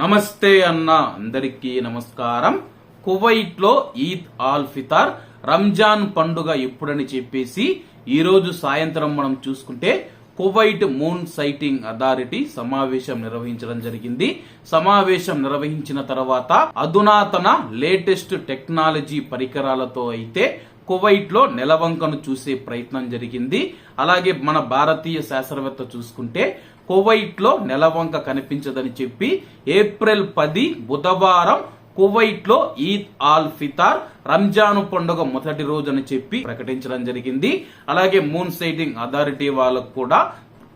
నమస్తే అన్న అందరికీ నమస్కారం. కువైట్లో ఈద్ ఆల్ ఫితార్ రంజాన్ పండుగ ఎప్పుడని చెప్పేసి ఈ రోజు సాయంత్రం మనం చూసుకుంటే కువైట్ మూన్ సైటింగ్ అథారిటీ సమావేశం నిర్వహించడం జరిగింది. సమావేశం నిర్వహించిన తర్వాత అధునాతన లేటెస్ట్ టెక్నాలజీ పరికరాలతో అయితే కువైట్లో నెలవంకను చూసే ప్రయత్నం జరిగింది. అలాగే మన భారతీయ శాస్త్రవేత్త చూసుకుంటే కువైట్లో నెలవంక కనిపించదని చెప్పి ఏప్రిల్ పది బుధవారం కువైట్లో ఈద్ ఆల్ ఫితార్ రంజాను పండుగ మొదటి రోజు అని చెప్పి ప్రకటించడం జరిగింది. అలాగే మూన్ సైటింగ్ అథారిటీ వాళ్ళకు కూడా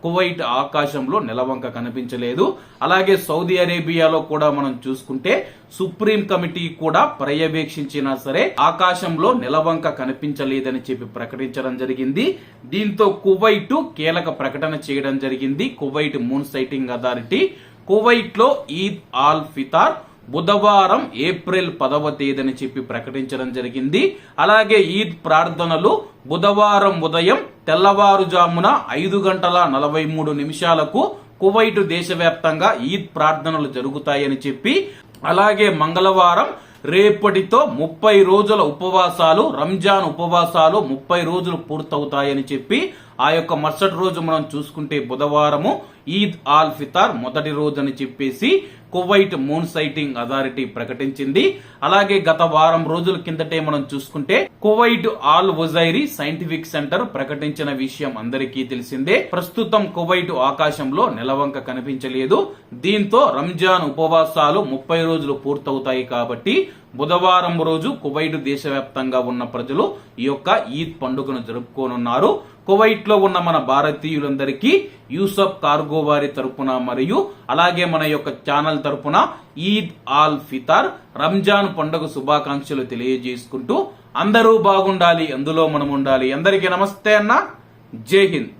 కువైట్ ఆకాశంలో నెలవంక కనిపించలేదు. అలాగే సౌదీ అరేబియాలో కూడా మనం చూసుకుంటే సుప్రీం కమిటీ కూడా పర్యవేక్షించినా సరే ఆకాశంలో నెలవంక కనిపించలేదని చెప్పి ప్రకటించడం జరిగింది. దీంతో కువైట్ కీలక ప్రకటన చేయడం జరిగింది. Kuwait moon sighting authority. కువైట్లో ఈద్ ఆల్ ఫితార్ బుధవారం ఏప్రిల్ పదవ తేదీని చెప్పి ప్రకటించడం జరిగింది. అలాగే ఈద్ ప్రార్థనలు బుధవారం ఉదయం తెల్లవారుజామున ఐదు గంటల నలభై మూడు నిమిషాలకు కువైట్ దేశవ్యాప్తంగా ఈద్ ప్రార్థనలు జరుగుతాయని చెప్పి అలాగే మంగళవారం రేపటితో ముప్పై రోజుల ఉపవాసాలు రంజాన్ ఉపవాసాలు ముప్పై రోజులు పూర్తవుతాయని చెప్పి ఆ యొక్క మరుసటి రోజు మనం చూసుకుంటే బుధవారము ఈద్ ఆల్ ఫితార్ మొదటి రోజని చెప్పేసి కువైట్ మూన్ సైటింగ్ అథారిటీ ప్రకటించింది. అలాగే గత వారం రోజుల కిందటే మనం చూసుకుంటే Kuwait Al Ojairi scientific centre ప్రకటించిన విషయం అందరికీ తెలిసిందే. ప్రస్తుతం కువైట్ ఆకాశంలో నెలవంక కనిపించలేదు. దీంతో రంజాన్ ఉపవాసాలు ముప్పై రోజులు పూర్తవుతాయి కాబట్టి బుధవారం రోజు కువైట్ దేశవ్యాప్తంగా ఉన్న ప్రజలు ఈ యొక్క ఈద్ పండుగను జరుపుకోనున్నారు. కువైట్లో ఉన్న మన భారతీయులందరికీ యూసఫ్ కార్గో వారి తరపున మరియు అలాగే మన యొక్క ఛానల్ తరపున ఈద్ ఆల్ ఫితార్ రంజాన్ పండుగ శుభాకాంక్షలు తెలియజేసుకుంటూ అందరూ బాగుండాలి అందులో మనం ఉండాలి అందరికీ నమస్తే అన్న. జై హింద్.